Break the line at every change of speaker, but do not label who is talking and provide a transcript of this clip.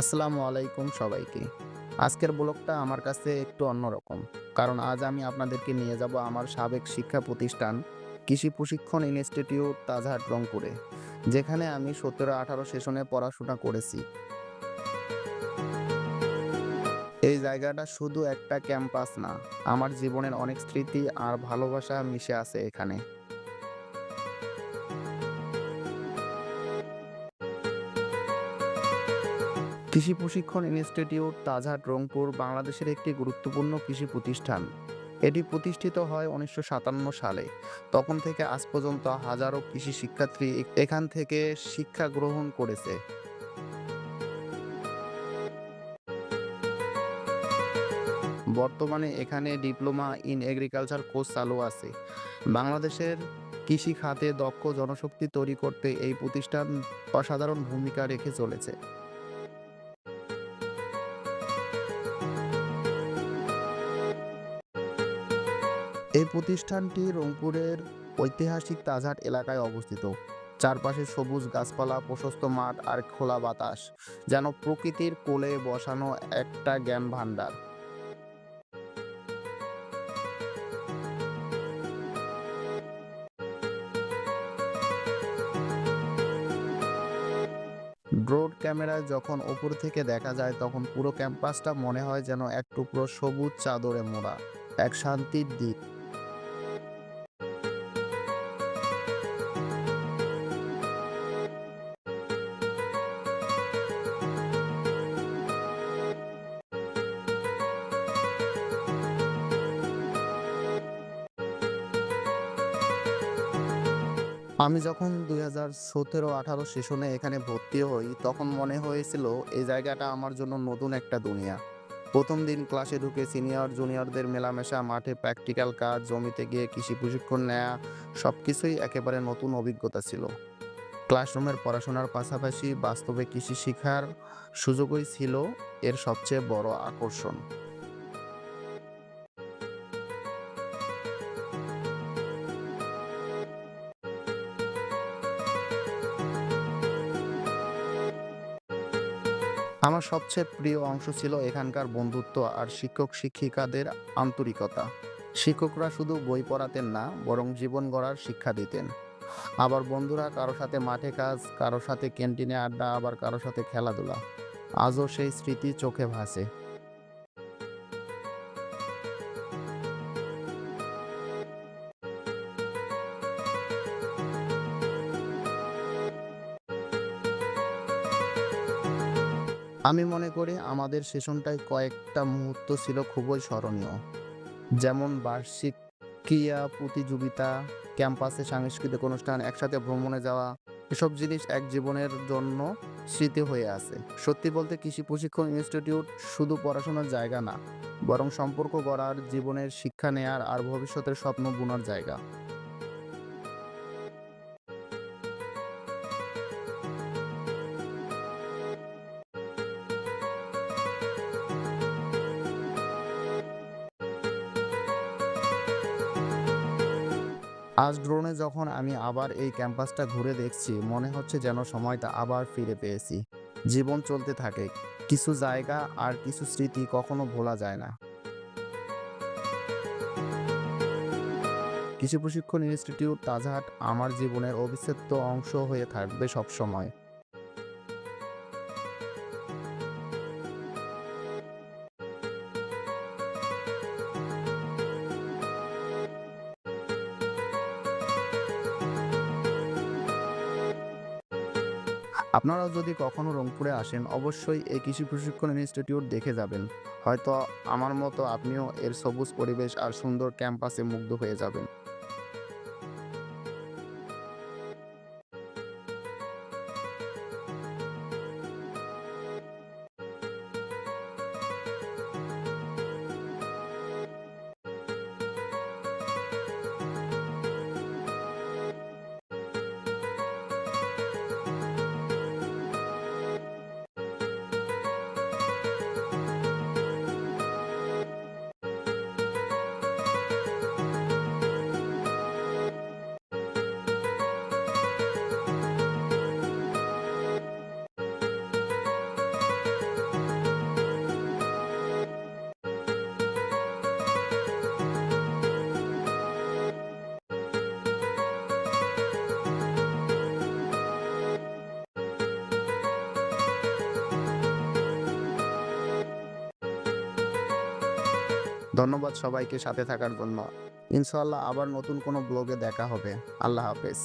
আসসালামু আলাইকুম সবাইকে। আজকের ব্লগটা আমার কাছে একটু অন্যরকম, কারণ আজ আমি আপনাদেরকে নিয়ে যাব আমার সাবেক শিক্ষা প্রতিষ্ঠান কৃষি প্রশিক্ষণ ইনস্টিটিউট তাজহাট রংপুরে, যেখানে আমি সতেরো আঠারো সেশনে পড়াশোনা করেছি। এই জায়গাটা শুধু একটা ক্যাম্পাস না, আমার জীবনের অনেক স্মৃতি আর ভালোবাসা মিশে আছে এখানে। কৃষি প্রশিক্ষণ ইনস্টিটিউট তাজহাট রংপুর বাংলাদেশের একটি গুরুত্বপূর্ণ কৃষি প্রতিষ্ঠান। এটি প্রতিষ্ঠিত হয় উনিশশো সাতান্ন সালে। তখন থেকে আজ পর্যন্ত হাজারো কৃষি শিক্ষার্থী এখান থেকে শিক্ষা গ্রহণ করেছে। বর্তমানে এখানে ডিপ্লোমা ইন এগ্রিকালচার কোর্স চালু আছে। বাংলাদেশের কৃষি খাতে দক্ষ জনশক্তি তৈরি করতে এই প্রতিষ্ঠান অসাধারণ ভূমিকা রেখে চলেছে। এই প্রতিষ্ঠানটি রংপুরের ঐতিহাসিক তাজহাট এলাকায় অবস্থিত। চারপাশে সবুজ গাছপালা, প্রশস্ত মাঠ আর খোলা বাতাস, যেন প্রকৃতির কোলে বসানো একটা জ্ঞান ভাণ্ডার। ড্রোন ক্যামেরায় যখন ওপর থেকে দেখা যায়, তখন পুরো ক্যাম্পাসটা মনে হয় যেন এক টুকরো সবুজ চাদরে মোড়া, এক শান্তির দ্বীপ। আমি যখন দুই হাজার সতেরো আঠারো সেশনে এখানে ভর্তি হই, তখন মনে হয়েছিল এই জায়গাটা আমার জন্য নতুন একটা দুনিয়া। প্রথম দিন ক্লাসে ঢুকে সিনিয়র জুনিয়রদের মেলামেশা, মাঠে প্র্যাকটিক্যাল কাজ, জমিতে গিয়ে কৃষি প্রশিক্ষণ নেওয়া সব কিছুই একেবারে নতুন অভিজ্ঞতা ছিল। ক্লাসরুমের পড়াশোনার পাশাপাশি বাস্তবে কৃষি শিখার সুযোগই ছিল এর সবচেয়ে বড় আকর্ষণ। আমার সবচেয়ে প্রিয় অংশ ছিল এখানকার বন্ধুত্ব আর শিক্ষক শিক্ষিকাদের আন্তরিকতা। শিক্ষকরা শুধু বই পড়াতেন না, বরং জীবন গড়ার শিক্ষা দিতেন। আবার বন্ধুরা কারও সাথে মাঠে কাজ, কারও সাথে ক্যান্টিনে আড্ডা, আবার কারও সাথে খেলাধুলা। আজও সেই স্মৃতি চোখে ভাসে। আমি মনে করি আমাদের সেশনটায় কয়েকটা মুহূর্ত ছিল খুবই স্মরণীয়। যেমন বার্ষিক ক্রিয়া, প্রতিযোগিতা, ক্যাম্পাসে সাংস্কৃতিক অনুষ্ঠান, একসাথে ভ্রমণে যাওয়া, এসব জিনিস এক জীবনের জন্য স্মৃতি হয়ে আছে। সত্যি বলতে কৃষি প্রশিক্ষণ ইনস্টিটিউট শুধু পড়াশোনার জায়গা না, বরং সম্পর্ক গড়ার, জীবনের শিক্ষা নেয়ার আর ভবিষ্যতের স্বপ্ন বোনার জায়গা। আজ ড্রোনে যখন আমি আবার এই ক্যাম্পাসটা ঘুরে দেখছি, মনে হচ্ছে যেন সময়টা আবার ফিরে পেয়েছি। জীবন চলতে থাকে, কিছু জায়গা আর কিছু স্মৃতি কখনো ভোলা যায় না। কৃষি প্রশিক্ষণ ইনস্টিটিউট তাজহাট আমার জীবনের অবিচ্ছেদ্য অংশ হয়ে থাকবে সব আপনারাও যদি কখনো রংপুরে আসেন, অবশ্যই এই কৃষি প্রশিক্ষণ ইনস্টিটিউট দেখে যাবেন। হয়তো আমার মতো আপনিও এর সবুজ পরিবেশ আর সুন্দর ক্যাম্পাসে মুগ্ধ হয়ে যাবেন। ধন্যবাদ সবাইকে সাথে থাকার জন্য। ইনশাআল্লাহ আবার নতুন কোনো ব্লগে দেখা হবে। আল্লাহ হাফেজ।